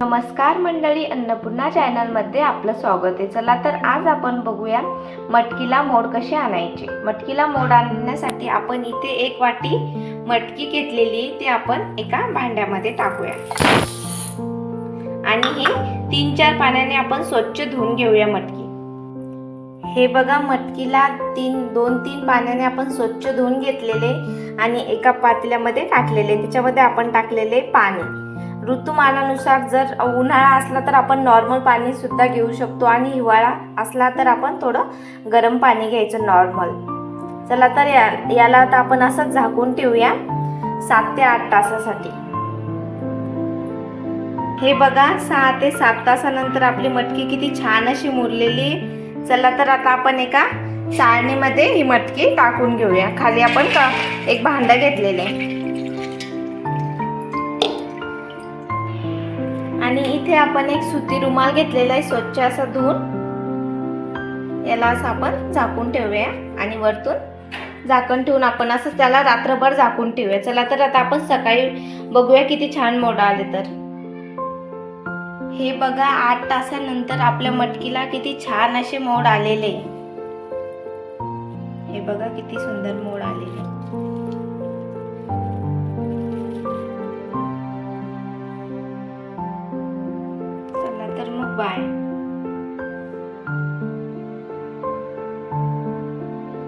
नमस्कार मंडळी अन्नपूर्णा चॅनलमध्ये आपलं स्वागत आहे. चला तर आज आपण बघूया मटकीला मोड कसे आणायचे. मटकीला मोड आणण्यासाठी आपण इथे एक वाटी मटकी घेतलेली ते आपण एका भांड्यामध्ये टाकूया. आणि ही तीन चार पाण्याने आपण स्वच्छ धुवून घेऊया मटकी. हे बघा मटकीला तीन दोन तीन पाण्याने आपण स्वच्छ धुवून घेतलेले आणि एका पातेल्यामध्ये टाकलेले त्याच्यामध्ये आपण टाकलेले पाणी. ऋतुमानानुसार जर उन्हाळा असला तर आपण नॉर्मल पाणीसुद्धा घेऊ शकतो आणि हिवाळा असला तर आपण थोडं गरम पाणी घ्यायचं नॉर्मल चला तर या याला आता आपण असंच झाकून ठेवूया. सात ते आठ तासासाठी. हे बघा सहा ते सात तासानंतर आपली मटकी किती छान अशी मुरलेली चला तर आता आपण एका चाळणीमध्ये ही मटकी टाकून घेऊया. खाली आपण एक भांडं घेतलेलं आहे. इथे आपण एक सुती रुमाल घेतलेला आहे स्वच्छ असा धुवून. याला असं आपण झाकून ठेवूया आणि वरतून झाकण ठेवून आपण असं त्याला रात्रभर झाकून ठेवूया. चला तर आता आपण सकाळी बघूया किती छान मोडा आले तर. हे बघा आठ तासानंतर आपल्या मटकीला किती छान असे मोड आलेले. हे बघा किती सुंदर मोड आलेले. 外